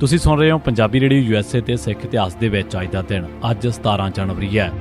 ਤੁਸੀਂ ਸੁਣ ਰਹੇ ਹੋ ਪੰਜਾਬੀ ਰੇਡੀਓ ਯੂਐਸਏ ਤੇ ਸਿੱਖ ਇਤਿਹਾਸ ਦੇ ਵਿੱਚ ਅੱਜ ਦਾ ਦਿਨ, ਅੱਜ 17 ਜਨਵਰੀ ਹੈ।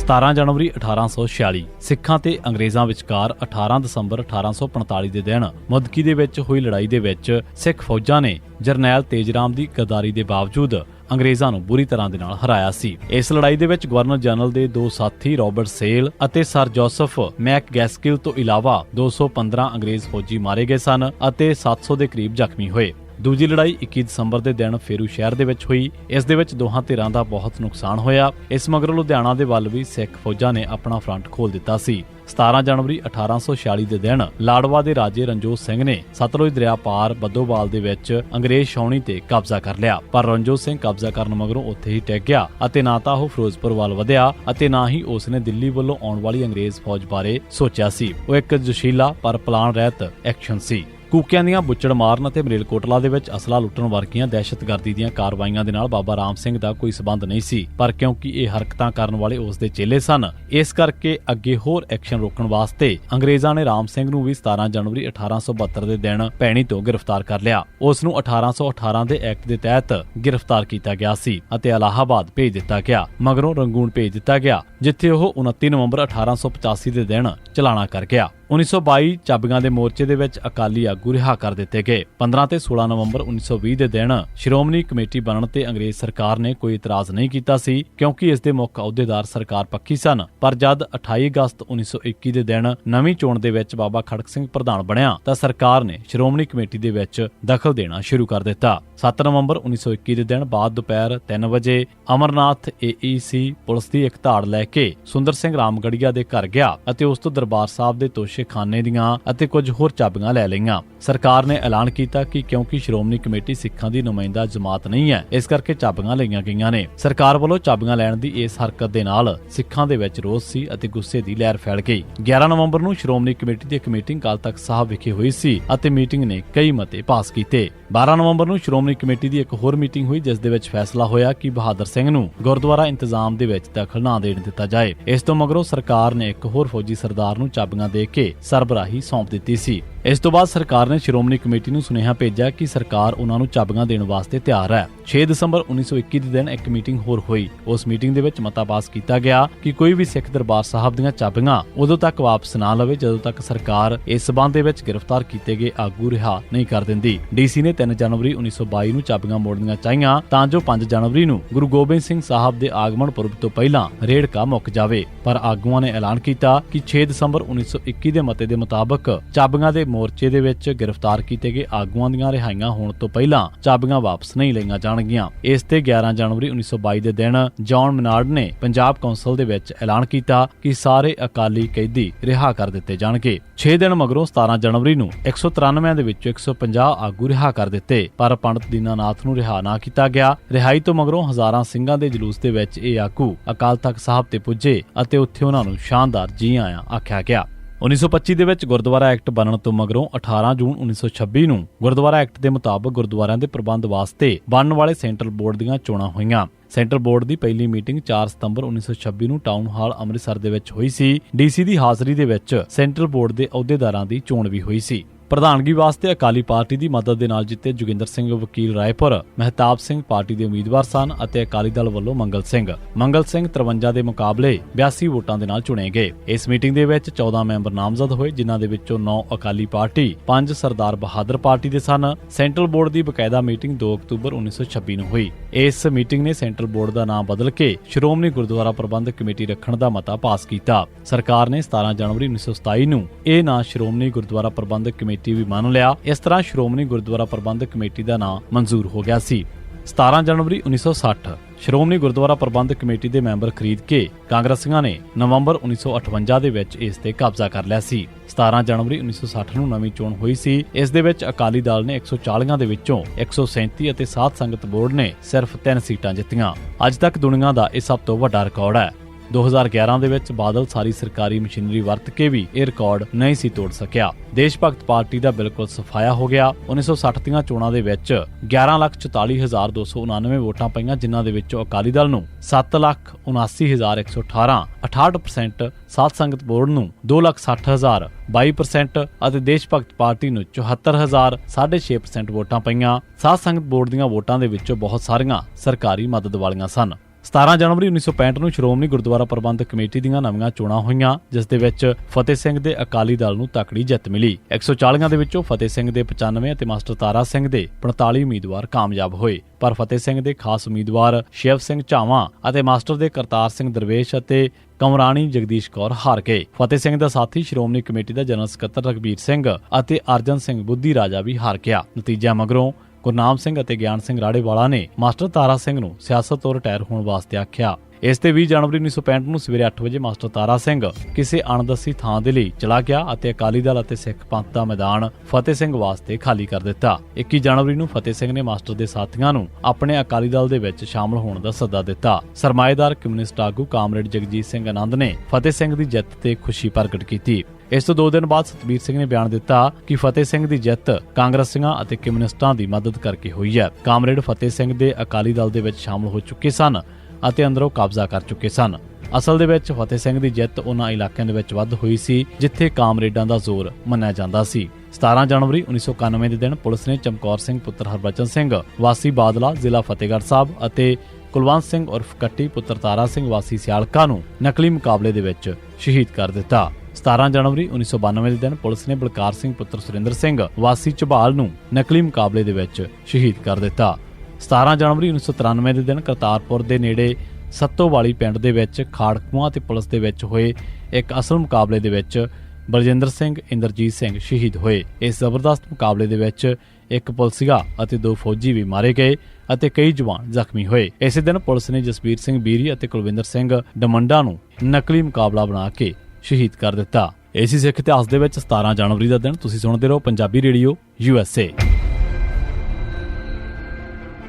17 ਜਨਵਰੀ 1846 ਸਿੱਖਾਂ ਤੇ ਅੰਗਰੇਜ਼ਾਂ ਵਿਚਕਾਰ 18 ਦਸੰਬਰ 1845 ਦੇ ਦਿਨ, ਮੁਦਕੀ ਦੇ ਵਿੱਚ ਹੋਈ ਲੜਾਈ ਦੇ ਵਿੱਚ ਸਿੱਖ ਫੌਜਾਂ ਨੇ ਜਰਨੈਲ ਤੇਜਰਾਮ ਦੀ ਗਦਾਰੀ ਦੇ ਬਾਵਜੂਦ ਅੰਗਰੇਜ਼ਾਂ ਨੂੰ ਬੁਰੀ ਤਰ੍ਹਾਂ ਦੇ ਨਾਲ ਹਰਾਇਆ ਸੀ। ਇਸ ਲੜਾਈ ਦੇ ਵਿੱਚ ਗਵਰਨਰ ਜਨਰਲ ਦੇ ਦੋ ਸਾਥੀ ਰਾਬਰਟ ਸੇਲ ਅਤੇ ਸਰ ਜੋਸਫ ਮੈਕ ਗੈਸਕਿਲ ਤੋਂ ਇਲਾਵਾ 215 ਅੰਗਰੇਜ਼ ਫੌਜੀ ਮਾਰੇ ਗਏ ਸਨ ਅਤੇ 700 ਦੇ ਕਰੀਬ ਜ਼ਖਮੀ ਹੋਏ। ਦੂਜੀ ਲੜਾਈ 21 ਦਸੰਬਰ ਦੇ ਦਿਨ ਫੇਰੂ ਸ਼ਹਿਰ ਦੇ ਵਿੱਚ ਹੋਈ। ਇਸ ਦੇ ਵਿੱਚ ਦੋਹਾਂ ਧਿਰਾਂ ਦਾ ਬਹੁਤ ਨੁਕਸਾਨ ਹੋਇਆ। ਇਸ ਮਗਰੋਂ ਲੁਧਿਆਣਾ ਦੇ ਵੱਲ ਵੀ ਸਿੱਖ ਫੌਜਾਂ ਨੇ ਆਪਣਾ ਫਰੰਟ ਖੋਲ ਦਿੱਤਾ ਸੀ। 17 ਜਨਵਰੀ 1846 ਦੇ ਦਿਨ ਲਾੜਵਾ ਦੇ ਰਾਜੇ ਰਣਜੋਤ ਸਿੰਘ ਨੇ ਸਤਲੁਜ ਦਰਿਆ ਪਾਰ ਬੱਦੋਵਾਲ ਦੇ ਵਿੱਚ ਅੰਗਰੇਜ਼ ਛਾਉਣੀ ਤੇ ਕਬਜ਼ਾ ਕਰ ਲਿਆ। ਪਰ ਰਣਜੋਤ ਸਿੰਘ ਕਬਜ਼ਾ ਕਰਨ ਮਗਰੋਂ ਉੱਥੇ ਹੀ ਟਿਕ ਗਿਆ ਅਤੇ ਨਾ ਤਾਂ ਉਹ ਫਿਰੋਜ਼ਪੁਰ ਵੱਲ ਵਧਿਆ ਅਤੇ ਨਾ ਹੀ ਉਸ ਨੇ ਦਿੱਲੀ ਵੱਲੋਂ ਆਉਣ ਵਾਲੀ ਅੰਗਰੇਜ਼ ਫੌਜ ਬਾਰੇ ਸੋਚਿਆ ਸੀ। ਉਹ ਇੱਕ ਜੋਸ਼ੀਲਾ ਪਰ ਪਲਾਨ ਰਹਿਤ ਐਕਸ਼ਨ ਸੀ। ਕੂਕਿਆਂ ਦੀਆਂ ਬੁੱਚੜ ਮਾਰਨ ਅਤੇ ਮਰੇਲਕੋਟਲਾ ਦੇ ਵਿੱਚ ਅਸਲਾ ਲੁੱਟਣ ਵਰਗੀਆਂ ਦਹਿਸ਼ਤਗਰਦੀ ਦੀਆਂ ਕਾਰਵਾਈਆਂ ਦੇ ਨਾਲ ਬਾਬਾ ਰਾਮ ਸਿੰਘ ਦਾ ਕੋਈ ਸਬੰਧ ਨਹੀਂ ਸੀ, ਪਰ ਕਿਉਂਕਿ ਇਹ ਹਰਕਤਾਂ ਕਰਨ ਵਾਲੇ ਉਸ ਦੇ ਚੇਲੇ ਸਨ, ਇਸ ਕਰਕੇ ਅੱਗੇ ਹੋਰ ਐਕਸ਼ਨ ਰੋਕਣ ਵਾਸਤੇ ਅੰਗਰੇਜ਼ਾਂ ਨੇ ਰਾਮ ਸਿੰਘ ਨੂੰ ਵੀ 17 ਜਨਵਰੀ 1872 ਦੇ ਦਿਨ ਭੈਣੀ ਤੋਂ ਗ੍ਰਿਫਤਾਰ ਕਰ ਲਿਆ। ਉਸ ਨੂੰ 1818 ਦੇ ਐਕਟ ਦੇ ਤਹਿਤ ਗ੍ਰਿਫਤਾਰ ਕੀਤਾ ਗਿਆ ਸੀ ਅਤੇ ਅਲਾਹਾਬਾਦ ਭੇਜ ਦਿੱਤਾ ਗਿਆ, ਮਗਰੋਂ ਰੰਗੂਨ ਭੇਜ ਦਿੱਤਾ ਗਿਆ, ਜਿੱਥੇ ਉਹ 29 ਨਵੰਬਰ 1885 ਦੇ ਦਿਨ ਚਲਾਣਾ ਕਰ ਗਿਆ। 1922 ਚਾਬੀਆਂ ਦੇ ਮੋਰਚੇ ਦੇ ਵਿੱਚ ਅਕਾਲੀ ਆਗੂ ਰਿਹਾ ਕਰ ਦਿੱਤੇ ਗਏ। 15 ਤੇ 16 ਨਵੰਬਰ 1920 ਦੇ ਦਿਨ ਸ਼੍ਰੋਮਣੀ ਕਮੇਟੀ ਬਣਨ ਤੇ ਅੰਗਰੇਜ਼ ਸਰਕਾਰ ਨੇ ਕੋਈ ਇਤਰਾਜ਼ ਨਹੀਂ ਕੀਤਾ ਸੀ, ਕਿਉਂਕਿ ਇਸ ਦੇ ਮੁੱਖ ਅਹੁਦੇਦਾਰ ਸਰਕਾਰ ਪੱਖੀ ਸਨ। ਪਰ ਜਦ 28 ਅਗਸਤ 1921 ਦੇ ਦਿਨ ਨਵੀਂ ਚੋਣ ਦੇ ਵਿੱਚ ਬਾਬਾ ਖੜਕ ਸਿੰਘ ਪ੍ਰਧਾਨ ਬਣਿਆ, ਤਾਂ ਸਰਕਾਰ ਨੇ ਸ਼੍ਰੋਮਣੀ ਕਮੇਟੀ ਦੇ ਵਿੱਚ ਦਖਲ ਦੇਣਾ ਸ਼ੁਰੂ ਕਰ ਦਿੱਤਾ। 7 ਨਵੰਬਰ 1921 ਦੇ ਦਿਨ ਬਾਅਦ ਦੁਪਹਿਰ 3 ਵਜੇ ਅਮਰਨਾਥ ਏਈਸੀ ਪੁਲਿਸ ਦੀ ਇੱਕ ਧਾੜ ਲੈ ਕੇ ਸੁੰਦਰ ਸਿੰਘ ਰਾਮਗੜੀਆ ਦੇ ਘਰ ਗਿਆ ਅਤੇ ਉਸ ਤੋਂ ਦਰਬਾਰ ਸਾਹਿਬ ਦੇ ਤੋਸ਼ ਤੋਸ਼ੇਖਾਨੇ ਦੀਆਂ ਅਤੇ ਕੁਝ ਹੋਰ ਚਾਬੀਆਂ ਲੈ ਲਈਆਂ। ਸਰਕਾਰ ਨੇ ਐਲਾਨ ਕੀਤਾ ਕਿ ਕਿਉਂਕਿ ਸ਼੍ਰੋਮਣੀ ਕਮੇਟੀ ਸਿੱਖਾਂ ਦੀ ਨੁਮਾਇੰਦਾ ਜਮਾਤ ਨਹੀਂ ਹੈ, ਇਸ ਕਰਕੇ ਚਾਬੀਆਂ ਲਈਆਂ ਗਈਆਂ ਨੇ। ਸਰਕਾਰ ਵੱਲੋਂ ਚਾਬੀਆਂ ਲੈਣ ਦੀ ਇਸ ਹਰਕਤ ਦੇ ਨਾਲ ਸਿੱਖਾਂ ਦੇ ਵਿੱਚ ਰੋਸ ਸੀ ਅਤੇ ਗੁੱਸੇ ਦੀ ਲਹਿਰ ਫੈਲ ਗਈ। 11 ਨਵੰਬਰ ਨੂੰ ਸ਼੍ਰੋਮਣੀ ਕਮੇਟੀ ਦੀ ਇੱਕ ਮੀਟਿੰਗ ਕਾਲ ਤਖਤ ਸਾਹਿਬ ਵਿਖੇ ਹੋਈ ਸੀ ਅਤੇ ਮੀਟਿੰਗ ਨੇ ਕਈ ਮਤੇ ਪਾਸ ਕੀਤੇ। 12 ਨਵੰਬਰ ਨੂੰ ਸ਼੍ਰੋਮਣੀ ਕਮੇਟੀ ਦੀ ਇੱਕ ਹੋਰ ਮੀਟਿੰਗ ਹੋਈ, ਜਿਸ ਦੇ ਵਿੱਚ ਫੈਸਲਾ ਹੋਇਆ ਕਿ ਬਹਾਦਰ ਸਿੰਘ ਨੂੰ ਗੁਰਦੁਆਰਾ ਇੰਤਜ਼ਾਮ ਦੇ ਵਿੱਚ ਦਖਲ ਨਾ ਦੇਣ ਦਿੱਤਾ ਜਾਏ। ਇਸ ਤੋਂ ਮਗਰੋਂ ਸਰਕਾਰ ਨੇ ਇੱਕ ਹੋਰ ਫੌਜੀ ਸਰਦਾਰ ਨੂੰ ਚਾਬੀਆਂ ਦੇ ਕੇ ਸਰਬਰਾਹੀ ਸੌਂਪ ਦਿੱਤੀ ਸੀ। ਇਸ ਤੋਂ ਬਾਅਦ ਸਰਕਾਰ ਨੇ ਸ਼੍ਰੋਮਣੀ ਕਮੇਟੀ ਨੂੰ ਸੁਨੇਹਾ ਭੇਜਿਆ ਕਿ ਸਰਕਾਰ ਉਹਨਾਂ ਨੂੰ ਚਾਬੀਆਂ ਦੇਣ ਵਾਸਤੇ ਤਿਆਰ ਹੈ। 6 ਦਸੰਬਰ 1921 ਦੇ ਦਿਨ ਇੱਕ ਮੀਟਿੰਗ ਹੋਰ ਹੋਈ। ਉਸ ਮੀਟਿੰਗ ਦੇ ਵਿੱਚ ਮਤਾ ਪਾਸ ਕੀਤਾ ਗਿਆ ਕਿ ਕੋਈ ਵੀ ਸਿੱਖ ਦਰਬਾਰ ਸਾਹਿਬ ਦੀਆਂ ਚਾਬੀਆਂ ਉਦੋਂ ਤੱਕ ਵਾਪਸ ਨਾ ਲਵੇ ਜਦੋਂ ਤੱਕ ਸਰਕਾਰ ਇਸ ਸਬੰਧ ਦੇ ਵਿੱਚ ਗ੍ਰਿਫਤਾਰ ਕੀਤੇ ਗਏ ਆਗੂ ਰਿਹਾ ਨਹੀਂ ਕਰ ਦਿੰਦੀ। ਡੀਸੀ ਨੇ 3 ਜਨਵਰੀ 1922 ਨੂੰ ਚਾਬੀਆਂ ਮੋੜਨੀਆਂ ਚਾਹੀਆਂ ਤਾਂ ਜੋ 5 ਜਨਵਰੀ ਨੂੰ ਗੁਰੂ ਗੋਬਿੰਦ ਸਿੰਘ ਸਾਹਿਬ ਦੇ ਆਗਮਨ ਪੁਰਬ ਤੋਂ ਪਹਿਲਾਂ ਰੇੜਕਾ ਮੁੱਕ ਜਾਵੇ। ਪਰ ਆਗੂਆਂ ਨੇ ਐਲਾਨ ਕੀਤਾ ਕਿ 6 ਦਸੰਬਰ 1921 ਦੇ ਮਤੇ ਦੇ ਮੁਤਾਬਕ ਚਾਬੀਆਂ ਦੇ ਮੋਰਚੇ ਦੇ ਵਿੱਚ ਗ੍ਰਿਫਤਾਰ ਕੀਤੇ ਗਏ ਆਗੂਆਂ ਦੀਆਂ ਰਿਹਾਈਆਂ ਹੋਣ ਤੋਂ ਪਹਿਲਾਂ ਚਾਬੀਆਂ ਵਾਪਸ ਨਹੀਂ ਲਈਆਂ ਜਾਣ ਜਾਣਗੀਆਂ। ਇਸ ਤੇ 11 ਜਨਵਰੀ 1922 ਦੇ ਦਿਨ ਜੌਨ ਮਿਨਾਰਡ ਨੇ ਪੰਜਾਬ ਕੌਂਸਲ ਦੇ ਵਿੱਚ ਐਲਾਨ ਕੀਤਾ ਕਿ ਸਾਰੇ ਅਕਾਲੀ ਕੈਦੀ ਰਿਹਾ ਕਰ ਦਿੱਤੇ ਜਾਣਗੇ। 6 ਦਿਨ ਮਗਰੋਂ 17 ਜਨਵਰੀ ਨੂੰ 193 ਦੇ ਵਿੱਚੋਂ 150 ਆਗੂ ਰਿਹਾ ਕਰ ਦਿੱਤੇ, ਪਰ ਪੰਡਤ ਦੀਨਾਨਾਥ ਨੂੰ ਰਿਹਾ ਨਾ ਕੀਤਾ ਗਿਆ। ਰਿਹਾਈ ਤੋਂ ਮਗਰੋਂ ਹਜ਼ਾਰਾਂ ਸਿੰਘਾਂ ਦੇ ਜਲੂਸ ਦੇ ਵਿੱਚ ਇਹ ਆਗੂ ਅਕਾਲ ਤਖਤ ਸਾਹਿਬ ਤੇ ਪੁੱਜੇ ਅਤੇ ਉੱਥੇ ਉਹਨਾਂ ਨੂੰ ਸ਼ਾਨਦਾਰ ਜੀ ਆਇਆਂ ਆਖਿਆ ਗਿਆ। 1925 ਦੇ ਵਿੱਚ ਗੁਰਦੁਆਰਾ ਐਕਟ ਬਣਨ ਤੋਂ ਮਗਰੋਂ 18 ਜੂਨ 1926 ਨੂੰ ਗੁਰਦੁਆਰਾ ਐਕਟ ਦੇ ਮੁਤਾਬਕ ਗੁਰਦੁਆਰਿਆਂ ਦੇ ਪ੍ਰਬੰਧ ਵਾਸਤੇ ਬਣਨ ਵਾਲੇ ਸੈਂਟਰਲ ਬੋਰਡ ਦੀਆਂ ਚੋਣਾਂ ਹੋਈਆਂ। ਸੈਂਟਰ ਬੋਰਡ ਦੀ ਪਹਿਲੀ ਮੀਟਿੰਗ 4 ਸਤੰਬਰ 1926 ਨੂੰ ਟਾਊਨ ਹਾਲ ਅੰਮ੍ਰਿਤਸਰ ਦੇ ਵਿੱਚ ਹੋਈ ਸੀ। ਡੀਸੀ ਦੀ ਹਾਜ਼ਰੀ ਦੇ ਵਿੱਚ ਸੈਂਟਰ ਬੋਰਡ ਦੇ ਅਹੁਦੇਦਾਰਾਂ ਦੀ ਚੋਣ ਵੀ ਹੋਈ ਸੀ। ਪ੍ਰਧਾਨਗੀ ਵਾਸਤੇ ਅਕਾਲੀ ਪਾਰਟੀ ਦੀ ਮਦਦ ਦੇ ਨਾਲ ਜਿੱਤੇ ਜੋਗਿੰਦਰ ਸਿੰਘ ਵਕੀਲ ਰਾਏਪੁਰ ਮਹਿਤਾਬ ਸਿੰਘ ਪਾਰਟੀ ਦੇ ਉਮੀਦਵਾਰ ਸਨ ਅਤੇ ਅਕਾਲੀ ਦਲ ਵੱਲੋਂ ਮੰਗਲ ਸਿੰਘ। ਮੰਗਲ ਸਿੰਘ 53 ਦੇ ਮੁਕਾਬਲੇ 82 ਵੋਟਾਂ ਦੇ ਨਾਲ ਚੁਣੇ ਗਏ ਇਸ ਮੀਟਿੰਗ ਦੇ ਵਿੱਚ 14 ਮੈਂਬਰ ਨਾਮਜ਼ਦ ਹੋਏ, ਜਿਨ੍ਹਾਂ ਦੇ ਵਿੱਚੋਂ 9 ਅਕਾਲੀ ਪਾਰਟੀ 5 ਸਰਦਾਰ ਬਹਾਦਰ ਪਾਰਟੀ ਦੇ ਸਨ। ਸੈਂਟਰਲ ਬੋਰਡ ਦੀ ਬਕਾਇਦਾ ਮੀਟਿੰਗ 2 ਅਕਤੂਬਰ 1926 ਨੂੰ ਹੋਈ। ਇਸ ਮੀਟਿੰਗ ਨੇ ਸੈਂਟਰਲ ਬੋਰਡ ਦਾ ਨਾਮ ਬਦਲ ਕੇ ਸ਼੍ਰੋਮਣੀ ਗੁਰਦੁਆਰਾ ਪ੍ਰਬੰਧਕ ਕਮੇਟੀ ਰੱਖਣ ਦਾ ਮਤਾ ਪਾਸ ਕੀਤਾ। ਸਰਕਾਰ ਨੇ 17 ਜਨਵਰੀ 1927 ਨੂੰ ਇਹ ਨਾਂ ਸ਼੍ਰੋਮਣੀ ਗੁਰਦੁਆਰਾ ਪ੍ਰਬੰਧਕ ਕਮੇਟੀ ਵੀ ਮੰਨ ਲਿਆ। ਇਸ ਤਰ੍ਹਾਂ ਸ਼੍ਰੋਮਣੀ ਗੁਰਦੁਆਰਾ ਪ੍ਰਬੰਧਕ ਕਮੇਟੀ ਦਾ ਨਾਮ ਮਨਜ਼ੂਰ ਹੋ ਗਿਆ ਸੀ। 17 ਜਨਵਰੀ 1960 ਸ਼੍ਰੋਮਣੀ ਗੁਰਦੁਆਰਾ ਪ੍ਰਬੰਧਕ ਕਮੇਟੀ ਦੇ ਮੈਂਬਰ ਖਰੀਦ ਕੇ ਕਾਂਗਰਸੀਆਂ ਨੇ ਨਵੰਬਰ 1958 ਦੇ ਵਿੱਚ ਇਸ ਤੇ ਕਬਜ਼ਾ ਕਰ ਲਿਆ ਸੀ। 17 ਜਨਵਰੀ 1960 ਨੂੰ ਨਵੀਂ ਚੋਣ ਹੋਈ ਸੀ। ਇਸ ਦੇ ਵਿੱਚ ਅਕਾਲੀ ਦਲ ਨੇ 140 ਦੇ ਵਿੱਚੋਂ 137 ਅਤੇ ਸਾਧ ਸੰਗਤ ਬੋਰਡ ਨੇ ਸਿਰਫ 3 ਸੀਟਾਂ ਜਿੱਤੀਆਂ। ਅੱਜ ਤੱਕ ਦੁਨੀਆ ਦਾ ਇਹ ਸਭ ਤੋਂ ਵੱਡਾ ਰਿਕਾਰਡ ਹੈ। 2011 ਦੇ ਵਿੱਚ ਬਾਦਲ ਸਾਰੀ ਸਰਕਾਰੀ ਮਸ਼ੀਨਰੀ ਵਰਤ ਕੇ ਵੀ ਇਹ ਰਿਕਾਰਡ ਨਹੀਂ ਸੀ ਤੋੜ ਸਕਿਆ। ਦੇਸ਼ ਭਗਤ ਪਾਰਟੀ ਦਾ ਬਿਲਕੁਲ ਸਫਾਇਆ ਹੋ ਗਿਆ। 1960 ਦੀਆਂ ਚੋਣਾਂ ਦੇ ਵਿੱਚ 1144299 ਵੋਟਾਂ ਪਈਆਂ, ਜਿਨ੍ਹਾਂ ਦੇ ਵਿੱਚੋਂ ਅਕਾਲੀ ਦਲ ਨੂੰ 779118 68% ਸਾਧ ਸੰਗਤ ਬੋਰਡ ਨੂੰ 260000 22% ਅਤੇ ਦੇਸ਼ ਭਗਤ ਪਾਰਟੀ ਨੂੰ 74000 6.5% ਵੋਟਾਂ ਪਈਆਂ। ਸਾਧ ਸੰਗਤ ਬੋਰਡ ਦੀਆਂ ਵੋਟਾਂ ਦੇ ਵਿੱਚੋਂ ਬਹੁਤ ਸਾਰੀਆਂ ਸਰਕਾਰੀ ਮਦਦ ਵਾਲੀਆਂ ਸਨ। 17 ਜਨਵਰੀ 1965 ਨੂੰ ਸ਼੍ਰੋਮਣੀ ਗੁਰਦੁਆਰਾ ਪ੍ਰਬੰਧਕ ਕਮੇਟੀ ਦੀਆਂ ਨਵੀਆਂ ਚੋਣਾਂ ਹੋਈਆਂ, ਜਿਸ ਦੇ ਵਿੱਚ ਫਤਿਹ ਸਿੰਘ ਦੇ ਅਕਾਲੀ ਦਲ ਨੂੰ ਤਕੜੀ ਜਿੱਤ ਮਿਲੀ। 140 ਦੇ ਵਿੱਚੋਂ ਫਤਿਹ ਸਿੰਘ ਦੇ 95 ਅਤੇ ਮਾਸਟਰ ਤਾਰਾ ਸਿੰਘ ਦੇ 45 ਉਮੀਦਵਾਰ ਕਾਮਯਾਬ ਹੋਏ। ਪਰ ਫਤਿਹ ਸਿੰਘ ਦੇ ਖਾਸ ਉਮੀਦਵਾਰ ਸ਼ਿਵ ਸਿੰਘ ਝਾਵਾਂ ਅਤੇ ਮਾਸਟਰ ਦੇ ਕਰਤਾਰ ਸਿੰਘ ਦਰਵੇਸ਼ ਅਤੇ ਕਮਰਾਣੀ ਜਗਦੀਸ਼ ਕੌਰ ਹਾਰ ਗਏ। ਫਤਿਹ ਸਿੰਘ ਦਾ ਸਾਥੀ ਸ਼੍ਰੋਮਣੀ ਕਮੇਟੀ ਦਾ ਜਨਰਲ ਸਕੱਤਰ ਰਗਬੀਰ ਸਿੰਘ ਅਤੇ ਅਰਜਨ ਸਿੰਘ ਬੁੱਧੀ ਰਾਜਾ ਵੀ ਹਾਰ ਗਿਆ। ਨਤੀਜਾ ਮਗਰੋਂ ਗੁਰਨਾਮ ਸਿੰਘ ਅਤੇ ਗਿਆਨ ਸਿੰਘ ਰਾੜੇਵਾਲਾ ਨੇ ਮਾਸਟਰ ਤਾਰਾ ਸਿੰਘ ਨੂੰ ਸਿਆਸਤ ਤੋਂ ਰਿਟਾਇਰ ਹੋਣ ਵਾਸਤੇ ਆਖਿਆ। ਇਸ ਤੇ 20 ਜਨਵਰੀ 1965 ਨੂੰ ਸਵੇਰੇ 8 ਵਜੇ ਮਾਸਟਰ ਤਾਰਾ ਸਿੰਘ ਕਿਸੇ ਅਣਦਸੀ ਥਾਂ ਦੇ ਲਈ ਚਲਾ ਗਿਆ ਅਤੇ ਅਕਾਲੀ ਦਲ ਅਤੇ ਸਿੱਖ ਪੰਥ ਦਾ ਮੈਦਾਨ ਫਤਿਹ ਸਿੰਘ ਵਾਸਤੇ ਖਾਲੀ ਕਰ ਦਿੱਤਾ। 21 ਜਨਵਰੀ ਨੂੰ ਫਤਿਹ ਸਿੰਘ ਨੇ ਮਾਸਟਰ ਦੇ ਸਾਥੀਆਂ ਨੂੰ ਆਪਣੇ ਅਕਾਲੀ ਦਲ ਦੇ ਵਿੱਚ ਸ਼ਾਮਲ ਹੋਣ ਦਾ ਸੱਦਾ ਦਿੱਤਾ। ਸਰਮਾਏਦਾਰ ਕਮਿਊਨਿਸਟ ਆਗੂ ਕਾਮਰੇਡ ਜਗਜੀਤ ਸਿੰਘ ਆਨੰਦ ਨੇ ਫਤਿਹ ਸਿੰਘ ਦੀ ਜਿੱਤ ਤੇ ਖੁਸ਼ੀ ਪ੍ਰਗਟ ਕੀਤੀ। ਇਸ ਤੋਂ 2 ਦਿਨ ਬਾਅਦ ਸਤਬੀਰ ਸਿੰਘ ਨੇ ਬਿਆਨ ਦਿੱਤਾ ਕਿ ਫਤਿਹ ਸਿੰਘ ਦੀ ਜਿੱਤ ਕਾਂਗਰਸੀਆਂ ਅਤੇ ਕਮਿਊਨਿਸਟਾਂ ਦੀ ਮਦਦ ਕਰਕੇ ਹੋਈ ਹੈ। ਕਾਮਰੇਡ ਫਤਿਹ ਸਿੰਘ ਦੇ ਅਕਾਲੀ ਦਲ ਦੇ ਵਿੱਚ ਸ਼ਾਮਲ ਹੋ ਚੁੱਕੇ ਸਨ ਅਤੇ ਅੰਦਰੋਂ ਕਬਜ਼ਾ ਕਰ ਚੁੱਕੇ ਸਨ। ਅਸਲ ਦੇ ਵਿੱਚ ਫਤਿਹ ਸਿੰਘ ਦੀ ਜਿੱਤ ਉਹਨਾਂ ਇਲਾਕਿਆਂ ਦੇ ਵਿੱਚ ਵੱਧ ਹੋਈ ਸੀ, ਜਿੱਥੇ ਕਾਮਰੇਡਾਂ ਦਾ ਜ਼ੋਰ ਮੰਨਿਆ ਜਾਂਦਾ ਸੀ। 17 ਜਨਵਰੀ 1991 ਦੇ ਦਿਨ ਪੁਲਿਸ ਨੇ ਚਮਕੌਰ ਸਿੰਘ ਪੁੱਤਰ ਹਰਬਚਨ ਸਿੰਘ, ਵਾਸੀ ਬਾਦਲਾ, ਜ਼ਿਲ੍ਹਾ ਫਤਿਹਗੜ੍ਹ ਸਾਹਿਬ ਅਤੇ ਕੁਲਵੰਤ ਸਿੰਘ ਉਰਫ ਕੱਟੀ ਪੁੱਤਰ ਤਾਰਾ ਸਿੰਘ, ਵਾਸੀ ਸਿਆਲਕਾ ਨੂੰ ਨਕਲੀ ਮੁਕਾਬਲੇ ਦੇ ਵਿੱਚ ਸ਼ਹੀਦ ਕਰ ਦਿੱਤਾ। 17 ਜਨਵਰੀ 1992 ਦੇ ਦਿਨ ਪੁਲਿਸ ਨੇ ਬਲਕਾਰ ਸਿੰਘ ਪੁੱਤਰ ਸੁਰਿੰਦਰ ਸਿੰਘ ਵਾਸੀ ਝਬਾਲ ਨੂੰ ਨਕਲੀ ਮੁਕਾਬਲੇ ਦੇ ਵਿੱਚ ਸ਼ਹੀਦ ਕਰ ਦਿੱਤਾ। 17 ਜਨਵਰੀ 1993 ਦੇ ਦਿਨ ਕਰਤਾਰਪੁਰ ਦੇ ਨੇੜੇ ਸੱਤੋਵਾਲੀ ਪਿੰਡ ਦੇ ਵਿੱਚ ਖਾੜਕੂਆਂ ਤੇ ਪੁਲਿਸ ਦੇ ਵਿੱਚ ਹੋਏ ਇੱਕ ਅਸਲ ਮੁਕਾਬਲੇ ਦੇ ਵਿੱਚ ਬਲਜਿੰਦਰ ਸਿੰਘ, ਇੰਦਰਜੀਤ ਸਿੰਘ ਸ਼ਹੀਦ ਹੋਏ। ਇਸ ਜ਼ਬਰਦਸਤ ਮੁਕਾਬਲੇ ਦੇ ਵਿੱਚ ਇੱਕ ਪੁਲਸੀਆ ਅਤੇ ਦੋ ਫੌਜੀ ਵੀ ਮਾਰੇ ਗਏ ਅਤੇ ਕਈ ਜਵਾਨ ਜ਼ਖਮੀ ਹੋਏ। ਇਸੇ ਦਿਨ ਪੁਲਿਸ ਨੇ ਜਸਵੀਰ ਸਿੰਘ ਬੀਰੀ ਅਤੇ ਕੁਲਵਿੰਦਰ ਸਿੰਘ ਡਮੰਡਾ ਨੂੰ ਨਕਲੀ ਮੁਕਾਬਲਾ ਬਣਾ ਕੇ ਸ਼ਹੀਦ ਕਰ ਦਿੱਤਾ। ਇਸੇ ਸਿੱਖ ਇਤਿਹਾਸ ਦੇ ਵਿੱਚ 17 ਜਨਵਰੀ ਦਾ ਦਿਨ ਤੁਸੀਂ ਸੁਣਦੇ ਰਹੋ Punjabi radio, U S A.